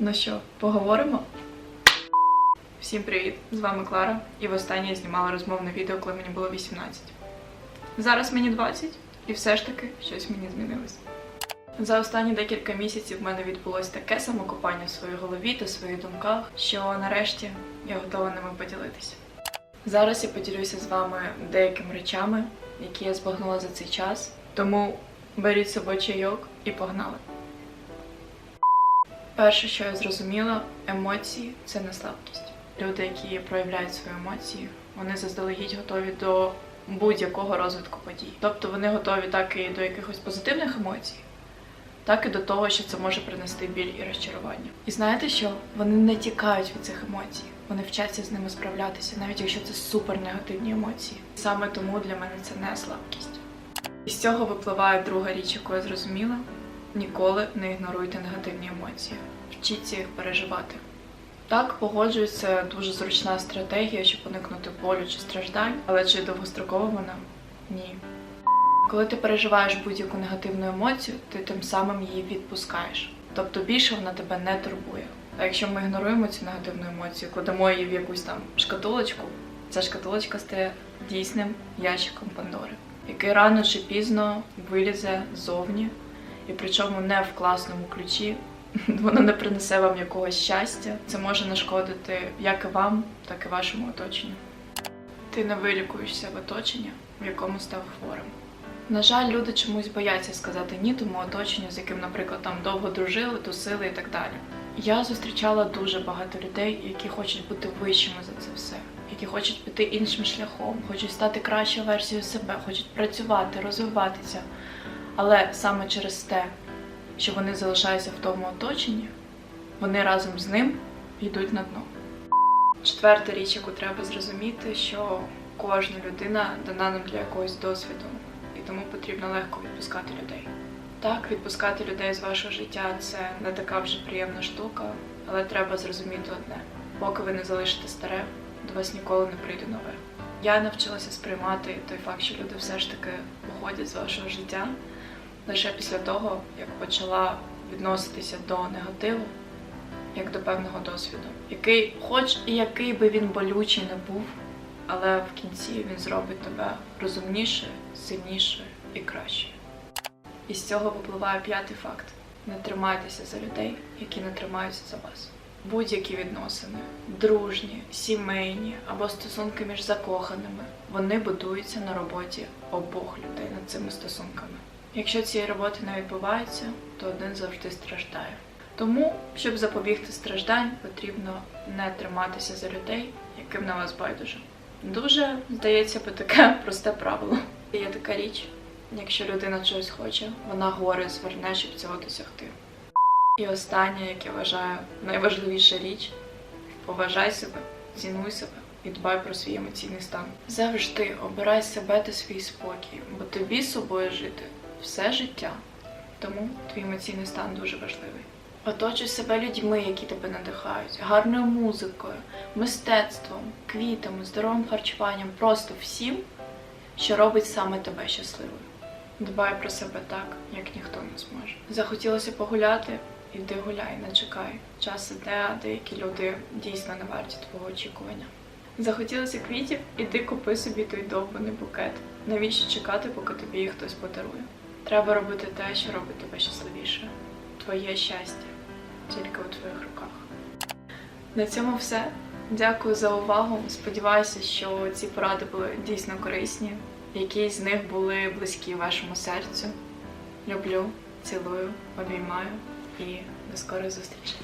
Ну що, поговоримо? Всім привіт! З вами Клара, і востаннє я знімала розмовне відео, коли мені було 18. Зараз мені 20, і все ж таки щось мені змінилось. За останні декілька місяців в мене відбулось таке самокопання в своїй голові та своїх думках, що нарешті я готова ними поділитися. Зараз я поділюся з вами деякими речами, які я збагнула за цей час. Тому беріть з собою чайок і погнали. Перше, що я зрозуміла, емоції це не слабкість. Люди, які проявляють свої емоції, вони заздалегідь готові до будь-якого розвитку подій. Тобто вони готові так і до якихось позитивних емоцій, так і до того, що це може принести біль і розчарування. І знаєте що? Вони не тікають від цих емоцій. Вони вчаться з ними справлятися, навіть якщо це супер негативні емоції. Саме тому для мене це не слабкість. І з цього випливає друга річ, яку я зрозуміла: ніколи не ігноруйте негативні емоції, вчіться їх переживати. Так, погоджуюсь, це дуже зручна стратегія, щоб уникнути болю чи страждань, але чи довгострокова вона? Ні. Коли ти переживаєш будь-яку негативну емоцію, ти тим самим її відпускаєш. Тобто більше вона тебе не турбує. А якщо ми ігноруємо цю негативну емоцію, кладемо її в якусь там шкатулочку, ця шкатулочка стає дійсним ящиком Пандори, який рано чи пізно вилізе ззовні, і причому не в класному ключі. Воно не принесе вам якогось щастя. Це може нашкодити як і вам, так і вашому оточенню. Ти не вилікуєшся в оточення, в якому став хворим. На жаль, люди чомусь бояться сказати ні тому оточенню, з яким, наприклад, там довго дружили, тусили і так далі. Я зустрічала дуже багато людей, які хочуть бути вищими за це все, які хочуть піти іншим шляхом, хочуть стати кращою версією себе, хочуть працювати, розвиватися. Але саме через те, що вони залишаються в тому оточенні, вони разом з ним йдуть на дно. Четверта річ, яку треба зрозуміти, що кожна людина дана нам для якогось досвіду, і тому потрібно легко відпускати людей. Так, відпускати людей з вашого життя це не така вже приємна штука, але треба зрозуміти одне: поки ви не залишите старе, до вас ніколи не прийде нове. Я навчилася сприймати той факт, що люди все ж таки уходять з вашого життя лише після того, як почала відноситися до негативу, як до певного досвіду, який, хоч і який би він болючий не був, але в кінці він зробить тебе розумнішою, сильнішою і кращою. І з цього випливає п'ятий факт: не тримайтеся за людей, які не тримаються за вас. Будь-які відносини, дружні, сімейні або стосунки між закоханими, вони будуються на роботі обох людей над цими стосунками. Якщо цієї роботи не відбувається, то один завжди страждає. Тому, щоб запобігти страждань, потрібно не триматися за людей, яким на вас байдуже. Дуже здається би таке просте правило. Є така річ, якщо людина чогось хоче, вона гори зверне, щоб цього досягти. І останнє, як я вважаю, найважливіша річ поважай себе, цінуй себе і дбай про свій емоційний стан. Завжди обирай себе та свій спокій, бо тобі з собою жити все життя. Тому твій емоційний стан дуже важливий. Оточуй себе людьми, які тебе надихають, гарною музикою, мистецтвом, квітами, здоровим харчуванням, просто всім, що робить саме тебе щасливою. Дбай про себе так, як ніхто не зможе. Захотілося погуляти, іди гуляй, не чекай. Час іде, а деякі люди дійсно не варті твого очікування. Захотілося квітів, іди купи собі той довбаний букет. Навіщо чекати, поки тобі їх хтось подарує? Треба робити те, що робить тебе щасливіше. Твоє щастя тільки у твоїх руках. На цьому все. Дякую за увагу. Сподіваюся, що ці поради були дійсно корисні. Якісь з них були близькі вашому серцю. Люблю, цілую, обіймаю і до скорої зустрічі.